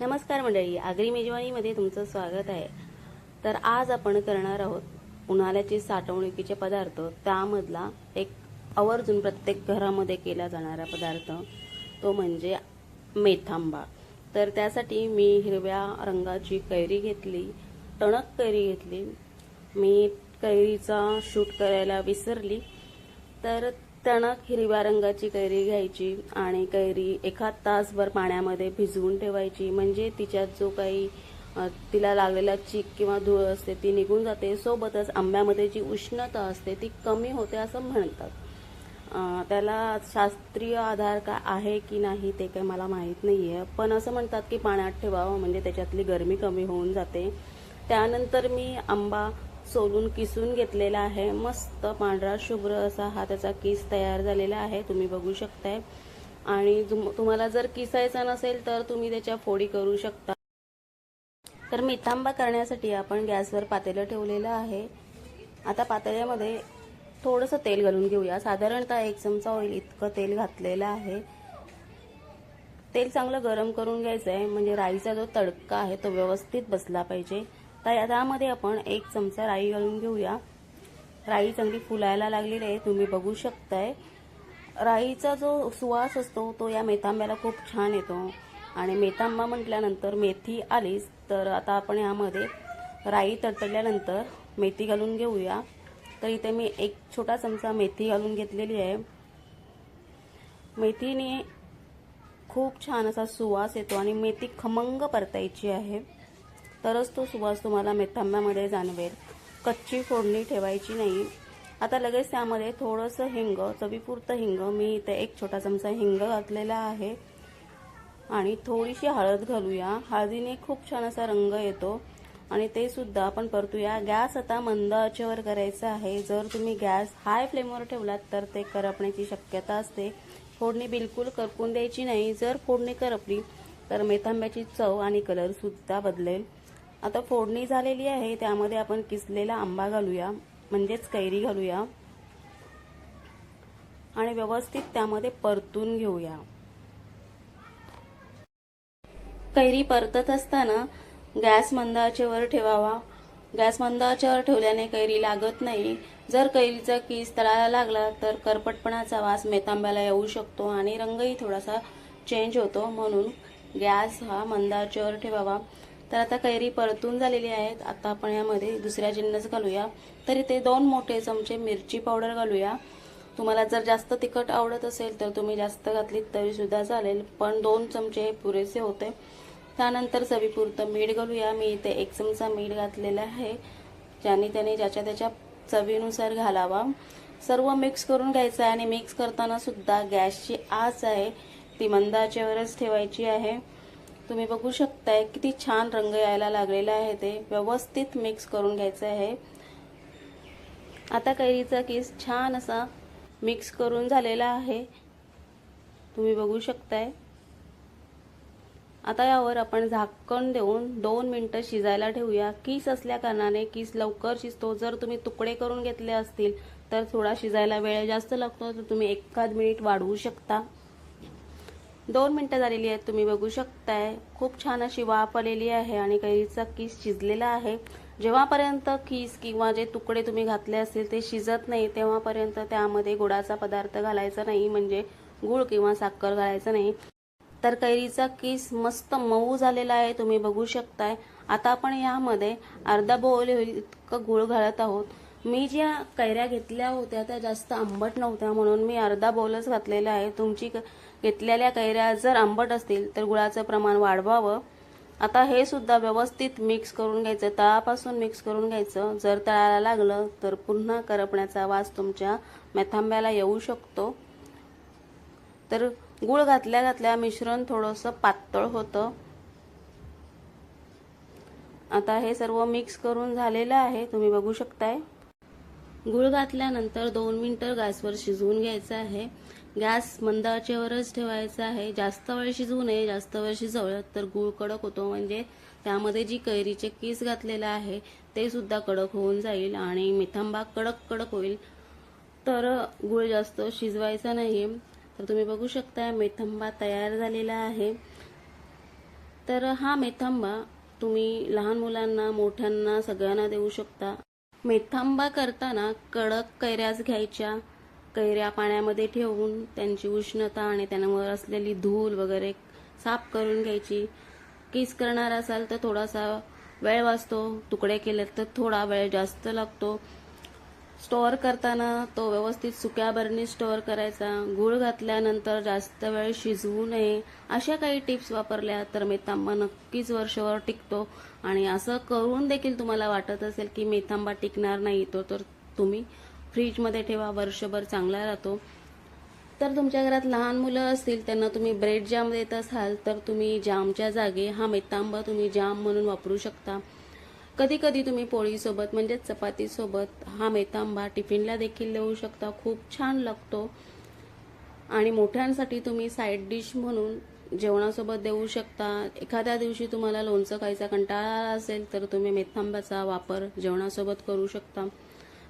नमस्कार मंडळी आगरी मेजवानीमध्ये तुमचं स्वागत आहे. तर आज आपण करणार आहोत उन्हाळ्याचे साठवणुकीचे पदार्थ. त्यामधला एक आवर्जून प्रत्येक घरामध्ये केला जाणारा पदार्थ तो म्हणजे मेथांबा. तर त्यासाठी मी हिरव्या रंगाची कैरी घेतली टणक कैरी घेतली. मी कैरीचा शूट करायला विसरली. तर टणक हिरव्या रंगाची कैरी घ्यायची आणि कैरी एखाद तासभर पाण्यामध्ये भिजवून ठेवायची. म्हणजे तिच्यात जो काही तिला लागलेला चीक किंवा धूळ असते ती निघून जाते. सोबतच आंब्यामध्ये जी उष्णता असते ती कमी होते असं म्हणतात. त्याला शास्त्रीय आधार का आहे की नाही ते काही मला माहीत नाही आहे पण असं म्हणतात की पाण्यात ठेवावं म्हणजे त्याच्यातली गरमी कमी होऊन जाते. त्यानंतर मी आंबा सोलून किसून घेतलेला आहे. मस्त पांढरा शुभ्र असा हा त्याचा किस तयार झालेला आहे. तुम्ही बघू शकताय. आणि तुम्हाला जर किसायचा नसेल तर तुम्ही त्याच्या फोडी करू शकता. तर मिथांबा करण्यासाठी आपण गॅसवर पातेलं ठेवलेलं आहे. आता पातेल्यामध्ये थोडंसं तेल घालून घेऊया. साधारणतः एक चमचा ऑइल इतकं तेल घातलेलं आहे. तेल चांगलं गरम करून घ्यायचं आहे म्हणजे राईचा जो तडका आहे तो व्यवस्थित बसला पाहिजे. तर त्यामध्ये आपण एक चमचा राई घालून घेऊया. राई चांगली फुलायला लागलेली आहे तुम्ही बघू शकताय. राईचा जो सुवास असतो तो या मेथांब्याला खूप छान येतो. आणि मेथांबा म्हटल्यानंतर मेथी आलीच तर आता आपण यामध्ये राई तडतडल्यानंतर मेथी घालून घेऊया. तर इथे मी एक छोटा चमचा मेथी घालून घेतलेली आहे. मेथीने खूप छान असा सुवास येतो आणि मेथी खमंग परतायची आहे. तरच तो सुवास तुम्हाला मेथांब्यामध्ये जाणवेल. कच्ची फोडणी ठेवायची नाही. आता लगेच त्यामध्ये थोडंसं हिंग चवीपुरतं हिंग मी इथे एक छोटा चमचा हिंग घातलेला आहे. आणि थोडीशी हळद घालूया. हळदीने खूप छान असा रंग येतो. आणि ते सुद्धा आपण परतूया. गॅस आता मंद आचेवर करायचा आहे. जर तुम्ही गॅस हाय फ्लेमवर ठेवलात तर ते करपण्याची शक्यता असते. फोडणी बिलकुल करपून द्यायची नाही. जर फोडणी करपली तर मेथांब्याची चव आणि कलरसुद्धा बदलेल. आता फोडणी झालेली आहे त्यामध्ये आपण किसलेला आंबा घालूया म्हणजेच कैरी घालूया. आणि व्यवस्थित त्यामध्ये परतून घेऊया. कैरी परतत असताना गॅस मंदाच्यावर ठेवावा. गॅस मंदाच्यावर ठेवल्याने कैरी लागत नाही. जर कैरीचा किस तळाला लागला तर करपटपणाचा वास मेथांब्याला येऊ शकतो आणि रंगही थोडासा चेंज होतो. म्हणून गॅस हा मंदाच्यावर ठेवावा. तर आता कैरी परतून झालेली आहेत. आता आपण यामध्ये दुसऱ्या जिन्नस घालूया. तर इथे दोन मोठे चमचे मिरची पावडर घालूया. तुम्हाला जर जास्त तिखट आवडत असेल तर तुम्ही जास्त घातलीत तरी सुद्धा चालेल पण दोन चमचे हे पुरेसे होते. त्यानंतर चवीपुरतं मीठ घालूया. मी इथे एक चमचा मीठ घातलेलं आहे ज्याने त्याने ज्याच्या त्याच्या चवीनुसार घालावा. सर्व मिक्स करून घ्यायचं आहे आणि मिक्स करताना सुद्धा गॅसची आच आहे. ती मंदाच्यावरच ठेवायची आहे. तुम्ही बघू शकताय किती छान रंग यायला लागलेला आहे ते. व्यवस्थित मिक्स करून घ्यायचं आहे. आता कैरीचा केस छान असा मिक्स करून झालेला आहे. तुम्ही बघू शकताय. आता यावर आपण झाकण देऊन दोन मिनटं शिजायला ठेवूया. किस असल्या कारणाने किस लवकर शिजतो. जर तुम्ही तुकडे करून घेतले असतील तर थोडा शिजायला वेळ जास्त लागतो. तर तुम्ही एखाद मिनिट वाढवू शकता. दोन मिनटं झालेली आहेत तुम्ही बघू शकताय. खूप छान अशी वाफ आलेली आहे आणि कैरीचा किस शिजलेला आहे. जेव्हापर्यंत किस किंवा जे तुकडे तुम्ही घातले असतील ते शिजत नाही तेव्हापर्यंत त्यामध्ये गुळाचा पदार्थ घालायचा नाही म्हणजे गुळ किंवा साखर घालायचं नाही. तर कैरीचा किस मस्त मऊ झालेला आहे तुम्ही बघू शकताय. आता आपण यामध्ये अर्धा बोल इतकं गुळ घालत आहोत. मी ज्या कैऱ्या घेतल्या होत्या त्या जास्त आंबट नव्हत्या म्हणून मी अर्धा बोलच घातलेला आहे. तुमची क- घेतलेल्या कैऱ्या जर आंबट असतील तर गुळाचं प्रमाण वाढवावं. आता हे सुद्धा व्यवस्थित मिक्स करून घ्यायचं. तळापासून मिक्स करून घ्यायचं. जर तळाला लागलं तर पुन्हा करपण्याचा वास तुमच्या मेथांब्याला येऊ शकतो. तर गुळ घातल्या घातल्या मिश्रण थोडंसं पातळ होतं. आता हे सर्व मिक्स करून झालेलं आहे. तुम्ही बघू शकताय. गुळ घातल्यानंतर दोन मिनटं गॅसवर शिजवून घ्यायचं आहे. गॅस मंद आचेवरच ठेवायचा आहे. जास्त वेळ शिजवू नये. जास्त वेळ शिजवलं तर गुळ कडक होतो. म्हणजे त्यामध्ये जी कैरीचे किस घातलेलं आहे ते सुद्धा कडक होऊन जाईल आणि मिथांबा कडक कडक होईल. तर गुळ जास्त शिजवायचा नाही. तर तुम्ही बघू शकता मेथंबा तयार झालेला आहे. तर हा मेथांबा तुम्ही लहान मुलांना मोठ्यांना सगळ्यांना देऊ शकता. मेथांबा करताना कडक कैऱ्याच घ्यायच्या. कैऱ्या पाण्यामध्ये ठेवून त्यांची उष्णता आणि त्यांवर असलेली धूल वगैरे साफ करून घ्यायची. किस करणार असाल तर थोडासा वेळ वाचतो. तुकडे केले तर थोडा वेळ जास्त लागतो. स्टोअर करताना तो व्यवस्थित सुक्या बरणी स्टोअर करायचा गूळ घातल्यानंतर जास्त वेळ शिजवू नये अशा काही टिप्स वापरल्या तर मेथांबा नक्कीच वर्षभर टिकतो. आणि असं करून देखील तुम्हाला वाटत असेल की मेथांबा टिकणार नाही तो तर तुम्ही फ्रीजमध्ये ठेवा वर्षभर चांगला राहतो. तर तुमच्या घरात लहान मुलं असतील त्यांना तुम्ही ब्रेड जाम देत असाल तर तुम्ही जामच्या जागे हा मेथांबा तुम्ही जाम म्हणून वापरू शकता. कधी कधी तुम्ही पोळीसोबत म्हणजेच चपातीसोबत हा मेथांबा टिफिनला देखील देऊ शकता. खूप छान लागतो. आणि मोठ्यांसाठी तुम्ही साईड डिश म्हणून जेवणासोबत देऊ शकता. एखाद्या दिवशी तुम्हाला लोणचं खायचा कंटाळा असेल तर तुम्ही मेथांब्याचा वापर जेवणासोबत करू शकता.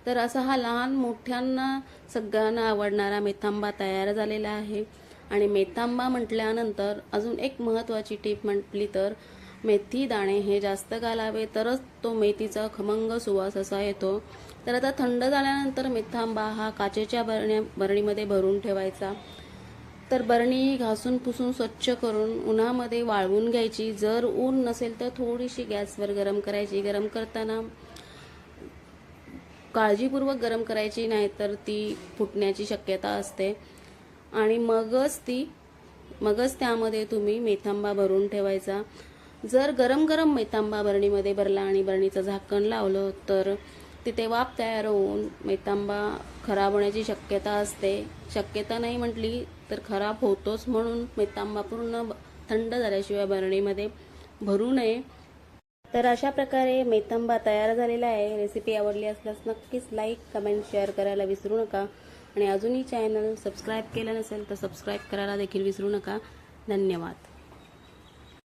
तर असा हा लहान मोठ्यांना सगळ्यांना आवडणारा मेथांबा तयार झालेला आहे. आणि मेथांबा म्हटल्यानंतर अजून एक महत्त्वाची टीप म्हटली तर मेथी दाणे हे जास्त घालावे तरच तो मेथीचा खमंग सुवास असा येतो. तर आता थंड झाल्यानंतर मेथांबा हा काचेच्या बरण्या बरणीमध्ये भरून ठेवायचा. तर बरणी घासून पुसून स्वच्छ करून उन्हामध्ये वाळवून घ्यायची. जर ऊन नसेल तर थोडीशी गॅसवर गरम करायची. गरम करताना काळजीपूर्वक गरम करायची नाही तर ती फुटण्याची शक्यता असते. आणि मगच ती मगच त्यामध्ये तुम्ही मेथांबा भरून ठेवायचा. जर गरम गरम मैतांबा बरणीमध्ये भरला आणि बरणीचं झाकण लावलं तर तिथे वाफ तयार होऊन मैतांबा खराब होण्याची शक्यता असते. शक्यता नाही म्हटली तर खराब होतोच म्हणून मैतांबा पूर्ण थंड झाल्याशिवाय बरणीमध्ये भरू नये. तर अशा प्रकारे मेथंबा तयार झालेला आहे. रेसिपी आवडली असल्यास नक्कीच लाईक कमेंट शेअर करायला विसरू नका. आणि अजूनही चॅनल सबस्क्राईब केलं नसेल तर सबस्क्राईब करायला देखील विसरू नका. धन्यवाद.